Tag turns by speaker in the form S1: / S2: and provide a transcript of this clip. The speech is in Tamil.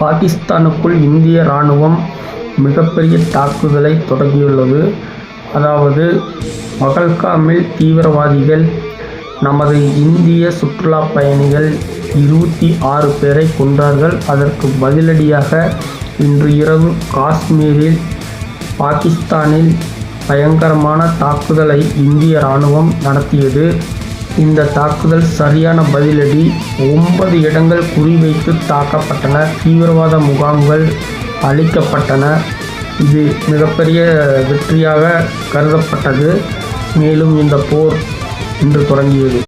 S1: பாகிஸ்தானுக்குள் இந்திய ராணுவம் மிகப்பெரிய தாக்குதலை தொடங்கியுள்ளது. அதாவது பகல்காமில் தீவிரவாதிகள் நமது இந்திய சுற்றுலா பயணிகள் இருபத்தி ஆறு பேரை கொன்றார்கள். அதற்கு பதிலடியாக இன்று இரவு காஷ்மீரில் பாகிஸ்தானில் பயங்கரமான தாக்குதலை இந்திய ராணுவம் நடத்தியது. இந்த தாக்குதல் சரியான பதிலடி. ஒன்பது இடங்கள் குறிவைத்து தாக்கப்பட்டன. தீவிரவாத முகாம்கள் அழிக்கப்பட்டன. இது மிகப்பெரிய வெற்றியாக கருதப்பட்டது. மேலும் இந்த போர் இன்று தொடங்கியது.